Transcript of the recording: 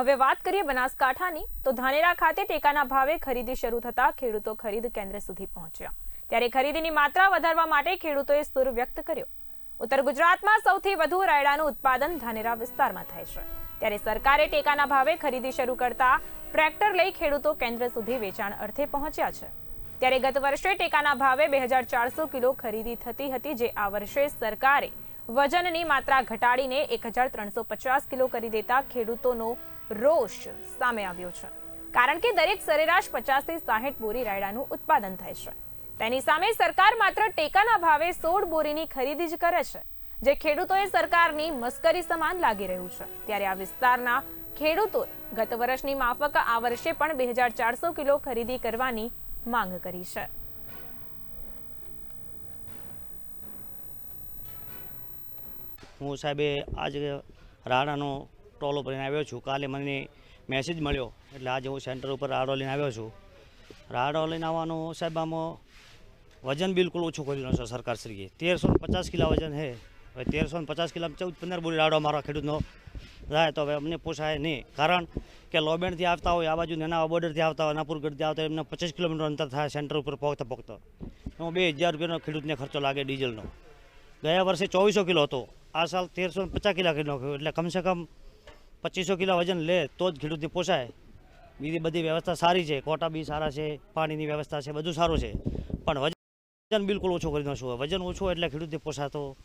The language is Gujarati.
હવે વાત કરીએ બનાસકાંઠાની, તો ધાનેરા ખાતે ટેકાના ભાવે ખરીદી શરૂ થતા ખેડૂતો ખરીદ કેન્દ્ર સુધી પહોંચ્યા. ત્યારે ખરીદીની માત્રા વધારવા માટે ખેડૂતોએ સુર વ્યક્ત કર્યો. ઉત્તર ગુજરાતમાં સૌથી વધુ રાયડાનું ઉત્પાદન ધાનેરા વિસ્તારમાં થાય છે. ત્યારે સરકારે ટેકાના ભાવે ખરીદી શરૂ કરતા ટ્રેક્ટર લઈ ખેડૂતો કેન્દ્ર સુધી વેચાણ અર્થે પહોંચ્યા છે. ત્યારે ગત વર્ષે ટેકાના ભાવે બે કિલો ખરીદી થતી હતી, જે આ વર્ષે સરકારે વજનની માત્રા ઘટાડીને એક હજાર ત્રણસો પચાસ કિલો કરી દેતા ખેડૂતોનો રોષ સામે આવ્યો છે. કારણ કે દરેક સરેરાશ પચાસથી સાહીઠ બોરી રાયડાનું ઉત્પાદન થાય છે. તેની સામે સરકાર માત્ર ટેકાના ભાવે સોળ બોરીની ખરીદી જ કરે છે. જે ખેડૂતોએ સરકારની મસ્કરી સમાન લાગી રહ્યું છે. ત્યારે આ વિસ્તારના ખેડૂતો ગત વર્ષની માફક આ વર્ષે પણ બે કિલો ખરીદી કરવાની માંગ કરી છે. હું સાહેબે આજે રાણાનો ટોલો ભરીને આવ્યો છું. કાલે મને મેસેજ મળ્યો. એટલે આજે હું સેન્ટર ઉપર રાડો લઈને આવ્યો છું. રાડો લઈને આવવાનું સાહેબ, આમાં વજન બિલકુલ ઓછું કરી છે સરકારશ્રીએ. તેરસો પચાસ કિલા વજન છે. હવે તેરસો પચાસ કિલા ચૌદ પંદર બોરી રાડો મારા ખેડૂતનો થાય તો હવે અમને પોસાય નહીં. કારણ કે લોબેણથી આવતા હોય, આ બાજુ નાના બોર્ડરથી આવતા હોય, નાપુરગઢથી આવતા હોય, એમને પચીસ કિલોમીટર અંતર થાય સેન્ટર ઉપર પહોંચતા પહોંચતા એમાં બે હજાર રૂપિયાનો ખેડૂતને ખર્ચો લાગે ડીઝલનો. ગયા વર્ષે ચોવીસો કિલો હતો. આ સાલ તેરસો પચાસ કિલા કિલો એટલે કમસે કમ પચીસો કિલા વજન લે તો જ ખેડૂતને પોસાય. બીજી બધી વ્યવસ્થા સારી છે. કોટા બી સારા છે, પાણીની વ્યવસ્થા છે, બધું સારું છે. પણ વજન બિલકુલ ઓછું કરી છું વજન ઓછું એટલે ખેડૂતને પોસાતો